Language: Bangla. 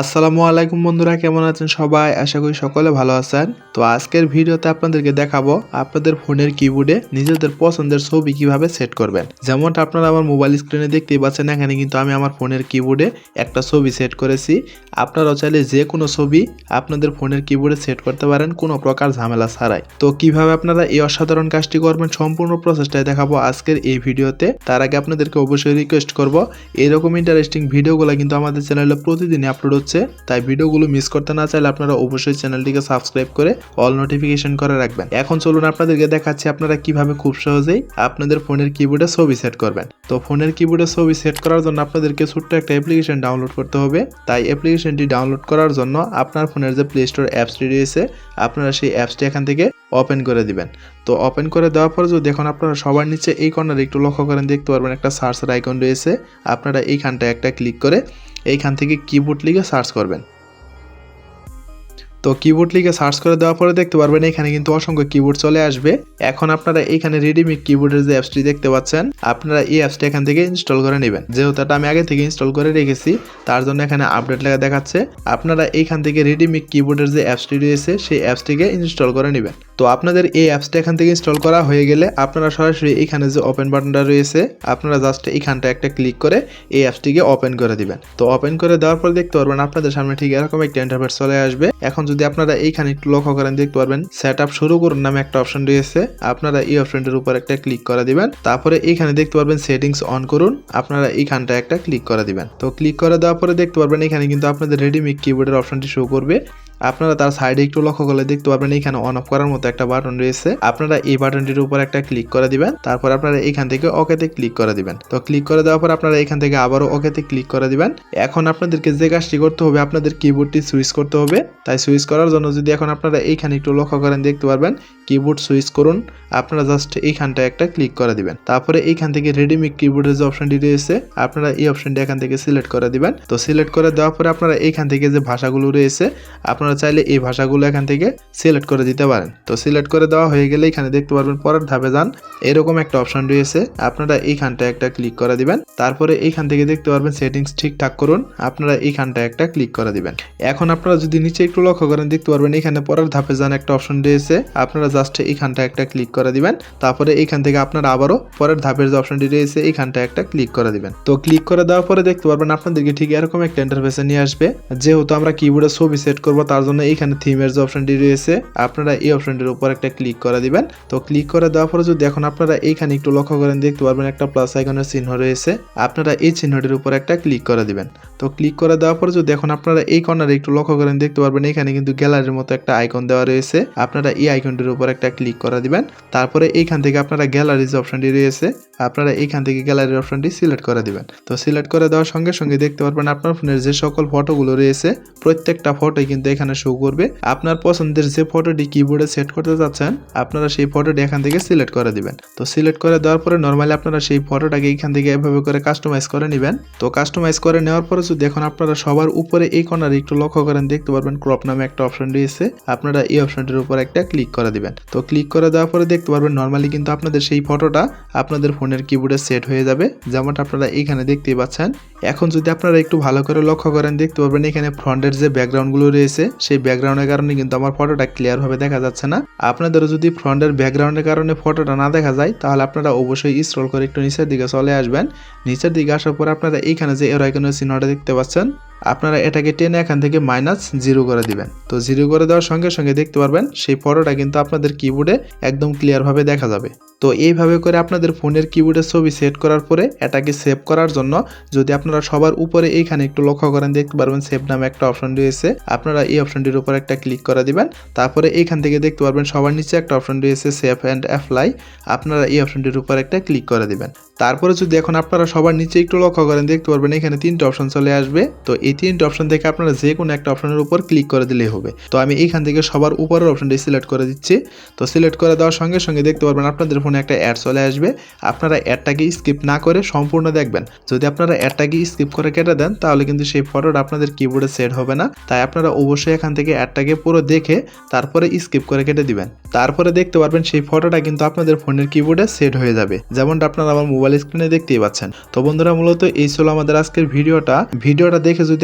আসসালামু আলাইকুম বন্ধুরা, কেমন আছেন সবাই? আশা করি সকলে ভালো আছেন। তো আজকের ভিডিওতে আপনাদেরকে দেখাবো আপনাদের ফোনের কিবোর্ডে নিজেদের পছন্দের ছবি কীভাবে সেট করবেন। যেমনটা আপনারা আমার মোবাইল স্ক্রিনে দেখতেই পাচ্ছেন, এখানে কিন্তু আমি আমার ফোনের কিবোর্ডে একটা ছবি সেট করেছি। আপনারাও চাইলে যে কোনো ছবি আপনাদের ফোনের কিবোর্ডে সেট করতে পারেন, কোনো প্রকার ঝামেলা ছাড়াই। তো কীভাবে আপনারা এই অসাধারণ কাজটি করবেন, সম্পূর্ণ প্রসেসটাই দেখাবো আজকের এই ভিডিওতে। তার আগে আপনাদেরকে অবশ্যই রিকোয়েস্ট করব, এরকম ইন্টারেস্টিং ভিডিওগুলো কিন্তু আমাদের চ্যানেলে প্রতিদিনই আপলোড হচ্ছে, তাই ভিডিওগুলো মিস করতে না চাইলে আপনারা অবশ্যই চ্যানেলটিকে সাবস্ক্রাইব করে অল নোটিফিকেশন করে রাখবেন। এখন চলুন আপনাদেরকে দেখাচ্ছি আপনারা কীভাবে খুব সহজেই আপনাদের ফোনের কিবোর্ডে ছবি সেট করবেন। তো ফোনের কিবোর্ডে ছবি সেট করার জন্য আপনাদেরকে ছোট্ট একটা অ্যাপ্লিকেশন ডাউনলোড করতে হবে। তাই অ্যাপ্লিকেশনটি ডাউনলোড করার জন্য আপনার ফোনের যে প্লে স্টোর অ্যাপসটি রয়েছে, আপনারা সেই অ্যাপসটি এখান থেকে ওপেন করে দিবেন। তো ওপেন করে দেওয়ার পরে যদি এখন আপনারা সবার নিচে এই কর্নারে একটু লক্ষ্য করেন, দেখতে পারবেন একটা সার্চের আইকন রয়েছে। আপনারা এইখানটা একটা ক্লিক করে এইখান থেকে কিবোর্ড লিখে সার্চ করবেন। তো কিবোর্ড লিখে সার্চ করে দেওয়ার পরে দেখতে পারবেন এখানে কিন্তু অসংখ্য কিবোর্ড চলে আসবে। এখন আপনারা এইখানে রেডিমেড কিবোর্ডের যে অ্যাপসটি দেখতে পাচ্ছেন, আপনারা এই অ্যাপসটি এখান থেকে ইনস্টল করে নেবেন। যেহেতু এটা আমি আগে থেকে ইনস্টল করে রেখেছি, তার জন্য এখানে আপডেট লেখা দেখাচ্ছে। আপনারা এইখান থেকে রেডিমেড কিবোর্ডের যে অ্যাপসটি রয়েছে, সেই অ্যাপসটিকে ইনস্টল করে নেবেন। তো আপনাদের এই অ্যাপসটা এখান থেকে ইনস্টল করা হয়ে গেলে আপনারা সরাসরি এখানে যে ওপেন বাটনটা রয়েছে, আপনারা জাস্ট এইখানটা একটা ক্লিক করে এই অ্যাপসটিকে ওপেন করে দিবেন। তো ওপেন করে দেওয়ার পর দেখতে পারবেন আপনাদের সামনে ঠিক এরকম একটা ইন্টারফেস চলে আসবে। এখন যদি আপনারা এইখানে একটু লক্ষ্য করেন, দেখতে পারবেন সেট আপ শুরু করুন নামে একটা অপশন রয়েছে। আপনারা এই অপশনটির উপর একটা ক্লিক করে দিবেন। তারপরে এইখানে দেখতে পারবেন সেটিংস অন করুন। আপনারা এইখানটা একটা ক্লিক করে দিবেন। তো ক্লিক করে দেওয়ার পরে দেখতে পারবেন এখানে কিন্তু আপনাদের রেডিমেড কিবোর্ডের অপশনটি শো করবে। আপনারা তার সাইডে একটু লক্ষ্য করলে দেখতে পারবেন, এখানে অন অফ করার মতো একটা বাটন রয়েছে। আপনারা এই বাটনটির উপর একটা ক্লিক করে দিবেন, তারপর আপনারা এখান থেকে ওকেতে ক্লিক করে দিবেন। তো ক্লিক করে দেওয়ার পর আপনারা এখান থেকে আবারও ওকেতে ক্লিক করে দিবেন। এখন আপনাদেরকে যে কাজটি করতে হবে, আপনাদের কিবোর্ডটি সুইচ করতে হবে। তাই সুইচ করার জন্য যদি এখন আপনারা এইখানে একটু লক্ষ্য করেন, দেখতে পারবেন কিবোর্ড সুইচ করুন, আপনারা জাস্ট এইখানটা একটা ক্লিক করে দিবেন। তারপরে এইখান থেকে রেডিমেড কিবোর্ডের যে অপশনটি রয়েছে, আপনারা এই অপশনটি এখান থেকে সিলেক্ট করে দিবেন। তো সিলেক্ট করে দেওয়ার পরে আপনারা এইখান থেকে যে ভাষাগুলো রয়েছে, আপনারা চাইলে এই ভাষাগুলো এখান থেকে সিলেক্ট করে দিতে পারেন। তো সিলেক্ট করে দেওয়া হয়ে গেলে এখানে দেখতে পারবেন পরের ধাপে যান। এরকম একটা অপশন রয়েছে। আপনারা এইখানটা একটা ক্লিক করে দিবেন। তারপরে এইখান থেকে দেখতে পারবেন সেটিংস ঠিকঠাক করুন। আপনারা এইখানটা একটা ক্লিক করে দিবেন। এখন আপনারা যদি নিচে একটু লক্ষ্য করেন, দেখতে পারবেন এখানে পরের ধাপে যান একটা অপশন রয়েছে। আপনারা জাস্ট এইখানটা একটা ক্লিক করে দিবেন। তারপরে এইখান থেকে আপনারা আবারও পরের ধাপের যে অপশনটি রয়েছে এইখানটা একটা ক্লিক করে দিবেন। তো ক্লিক করে দেওয়ার পরে দেখতে পারবেন আপনাদেরকে ঠিক এরকম একটা ইন্টারফেসে নিয়ে আসবে। যেহেতু আমরা কিবোর্ডে ছবি সেট করব তার জন্য এইখানে থিমের যে অপশনটি রয়েছে, আপনারা এই অপশনটির উপর একটা ক্লিক করে দিবেন। তো ক্লিক করে দেওয়ার পরে যদি এখন আপনারা এইখানে একটু লক্ষ্য করেন, দেখতে পারবেন একটা প্লাস আইকনের চিহ্ন রয়েছে। আপনারা এই চিহ্নটির উপর একটা ক্লিক করে দিবেন। তো ক্লিক করে দেওয়ার পরে যদি এখন আপনারা এই কর্নারে একটু লক্ষ্য করেন, দেখতে পারবেন এখানে কিন্তু গ্যালারির মতো একটা আইকন দেওয়া রয়েছে। আপনারা এই আইকনটির উপর একটা ক্লিক করে দিবেন। তারপরে এইখান থেকে আপনারা গ্যালারি যে অপশনটি রয়েছে, আপনারা এইখান থেকে গ্যালারির অপশনটি সিলেক্ট করে দিবেন। তো সিলেক্ট করে দেওয়ার সঙ্গে সঙ্গে দেখতে পারবেন আপনার ফোনের যে সকল ফটোগুলো রয়েছে, প্রত্যেকটা ফটোই কিন্তু এখানে শো করবে। আপনার পছন্দের যে ফটোটি কিবোর্ডে সেট করতে চাচ্ছেন, আপনারা সেই ফটোটি এখান থেকে সিলেক্ট করে দিবেন। তো সিলেক্ট করে দেওয়ার পরে নর্মালি আপনারা সেই ফটোটাকে এখান থেকে এভাবে করে কাস্টমাইজ করে নেবেন। তো কাস্টমাইজ করে নেওয়ার পরে যদি এখন আপনারা সবার উপরে এই কর্নারে একটু লক্ষ্য করেন, দেখতে পারবেন ক্রপ নামে একটা অপশন রয়েছে। আপনারা এই অপশনটির উপর একটা ক্লিক করে দিবেন। তো ক্লিক করে দেওয়ার পরে দেখতে পারবেন নর্মালি কিন্তু আপনাদের সেই ফটোটা আপনাদের ফোনের কিবোর্ডে সেট হয়ে যাবে। যেমনটা আপনারা এখানে দেখতেই পাচ্ছেন। এখন যদি আপনারা একটু ভালো করে লক্ষ্য করেন, দেখতে পারবেন এখানে ফ্রন্টের যে ব্যাকগ্রাউন্ডগুলো রয়েছে সেই ব্যাকগ্রাউন্ডের কারণে কিন্তু আমার ফটোটা ক্লিয়ার ভাবে দেখা যাচ্ছে না। আপনাদেরও যদি ফ্রন্টের ব্যাকগ্রাউন্ডের কারণে ফটোটা না দেখা যায়, তাহলে আপনারা অবশ্যই স্ক্রল করে একটু নিচের দিকে চলে আসবেন। নিচের দিকে আসার পর আপনারা এইখানে যে এর আইকনের চিহ্নটা দেখতে পাচ্ছেন আপনারা এটাকে টেনে এখান থেকে মাইনাস জিরো করে দিবেন। তো জিরো করে দেওয়ার সঙ্গে সঙ্গে দেখতে পারবেন, সেই ফটোটা কিন্তু আপনাদের কিবোর্ডে একদম ক্লিয়ারভাবে দেখা যাবে। তো এইভাবে করে আপনাদের ফোনের কিবোর্ডে ছবি সেট করার পরে এটাকে সেভ করার জন্য যদি আপনারা সবার উপরে এইখানে একটু লক্ষ্য করেন, দেখতে পারবেন সেভ নামে একটা অপশন রয়েছে। আপনারা এই অপশনটির উপর একটা ক্লিক করে দিবেন, তারপরে এইখান থেকে দেখতে পারবেন সবার নিচে একটা অপশন রয়েছে সেভ অ্যান্ড অ্যাপ্লাই আপনারা এই অপশনটির উপর একটা ক্লিক করে দিবেন। তারপরে যদি এখন আপনারা সবার নিচে একটু লক্ষ্য করেন, দেখতে পারবেন এখানে তিনটে অপশন চলে আসবে। তো এই তিনটে অপশন থেকে আপনারা যে কোনো একটা অপশনের উপর ক্লিক করে দিলেই হবে। তো আমি এইখান থেকে সবার উপরের অপশনটি সিলেক্ট করে দিচ্ছি। তো সিলেক্ট করে দেওয়ার সঙ্গে সঙ্গে দেখতে পারবেন আপনাদের ফোনে একটা অ্যাড চলে আসবে। আপনারা অ্যাডটাকে স্কিপ না করে সম্পূর্ণ দেখবেন। যদি আপনারা অ্যাডটাকে স্কিপ করে কেটে দেন, তাহলে কিন্তু সেই ফটোটা আপনাদের কিবোর্ডে সেট হবে না। তাই আপনারা অবশ্যই এখান থেকে অ্যাডটাকে পুরো দেখে তারপরে স্কিপ করে কেটে দিবেন। তারপরে দেখতে পারবেন সেই ফটোটা কিন্তু আপনাদের ফোনের কিবোর্ডে সেট হয়ে যাবে। যেমনটা আপনারা আমার মোবাইল স্ক্রিনে দেখতেই পাচ্ছেন। তো বন্ধুরা, মূলত এই ছিল আমাদের আজকের ভিডিওটা। ভিডিওটা দেখে যদি